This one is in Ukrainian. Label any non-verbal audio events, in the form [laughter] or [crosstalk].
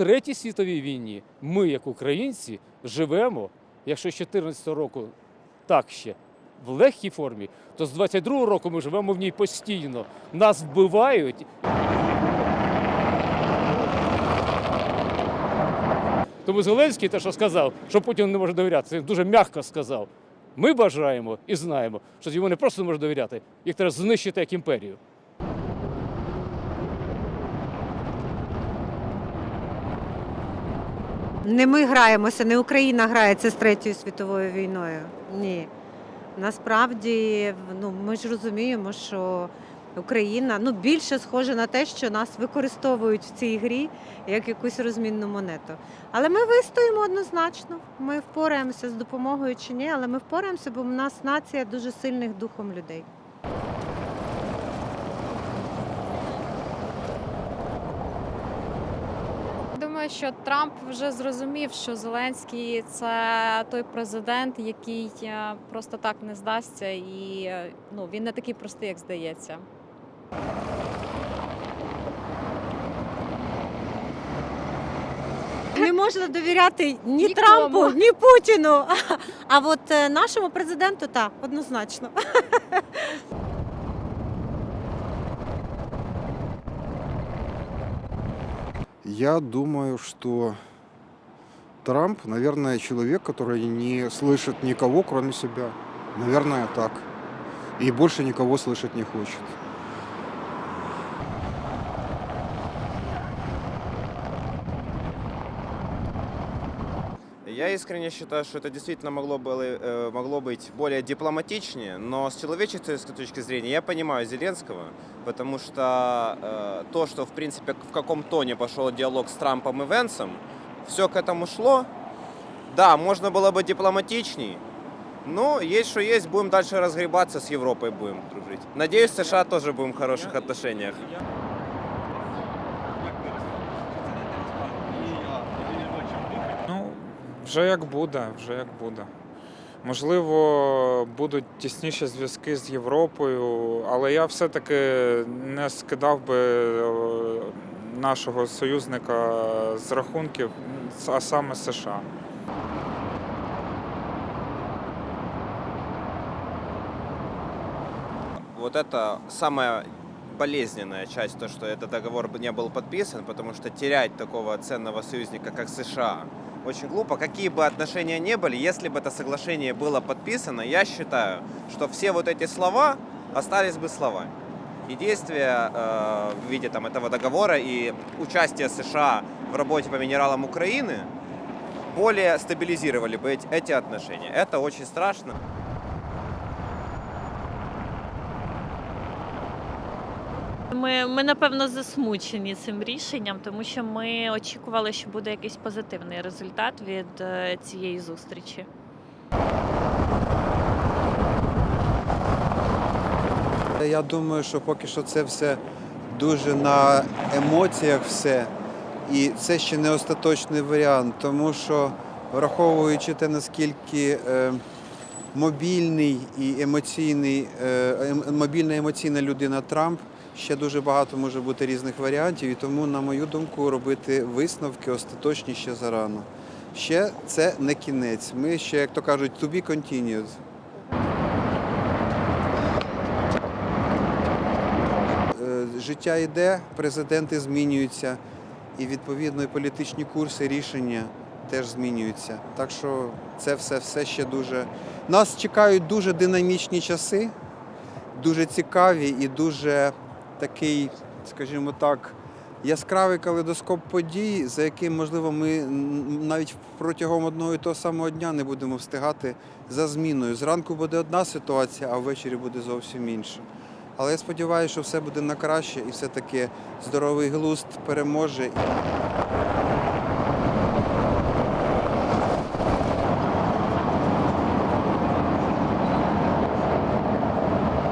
Третій світовій війні ми, як українці, живемо, якщо з 14 року так ще в легкій формі, то з 22 року ми живемо в ній постійно. Нас вбивають. Тому Зеленський те, що сказав, що Путін не може довіряти, він дуже м'яко сказав. Ми бажаємо і знаємо, що йому не просто не може довіряти, їх треба знищити як імперію. Не ми граємося, не Україна грається з третьою світовою війною. Ні. Насправді, ну ми ж розуміємо, що Україна ну більше схоже на те, що нас використовують в цій грі як якусь розмінну монету. Але ми вистоїмо однозначно. Ми впораємося з допомогою чи ні, але ми впораємося, бо в нас нація дуже сильних духом людей. Думаю, що Трамп вже зрозумів, що Зеленський це той президент, який е, просто так не здасться, і е, ну він не такий простий, як здається. Не можна довіряти ні Нікому. Трампу, ні Путіну. [laughs] А от е, нашому президенту так, однозначно. [laughs] Я думаю, что Трамп, наверное, человек, который не слышит никого, кроме себя. Наверное, так. И больше никого слышать не хочет. Я искренне считаю, что это действительно могло, было, э, могло быть более дипломатичнее, но с человеческой точки зрения я понимаю Зеленского, потому что э, то, что в принципе в каком тоне пошел диалог с Трампом и Венсом, все к этому шло. Да, можно было бы дипломатичней, но есть что есть, будем дальше разгребаться с Европой, будем дружить. Надеюсь, США тоже будем в хороших отношениях. Ну, вже як буде, вже як буде. Можливо, будуть тісніші зв'язки з Європою, але я все-таки не скидав би е, нашого союзника з рахунків, а саме США. Вот это самая болезненная часть, то, что этот договор бы не был подписан, потому что терять такого ценного союзника, как США, очень глупо. Какие бы отношения ни были, если бы это соглашение было подписано, я считаю, что все вот эти слова остались бы словами. И действия э, в виде там, этого договора и участие США в работе по минералам Украины более стабилизировали бы эти отношения. Это очень страшно. Ми, ми напевно засмучені цим рішенням, тому що ми очікували, що буде якийсь позитивний результат від е, цієї зустрічі. Я думаю, що поки що це все дуже на емоціях все. І це ще не остаточний варіант, тому що враховуючи те, наскільки е, мобільний і емоційний, е, ем- мобільна емоційна людина Трамп, ще дуже багато може бути різних варіантів, і тому, на мою думку, робити висновки остаточні ще зарано. Ще це не кінець. Ми ще, як то кажуть, to be continued. Е, Життя йде, президенти змінюються, і відповідно і політичні курси, рішення теж змінюються. Так що це все, все ще дуже. Нас чекають дуже динамічні часи, дуже цікаві і дуже такий, скажімо так, яскравий калейдоскоп подій, за яким, можливо, ми навіть протягом одного і того самого дня не будемо встигати за зміною. Зранку буде одна ситуація, а ввечері буде зовсім інша. Але я сподіваюся, що все буде на краще і все-таки здоровий глузд переможе.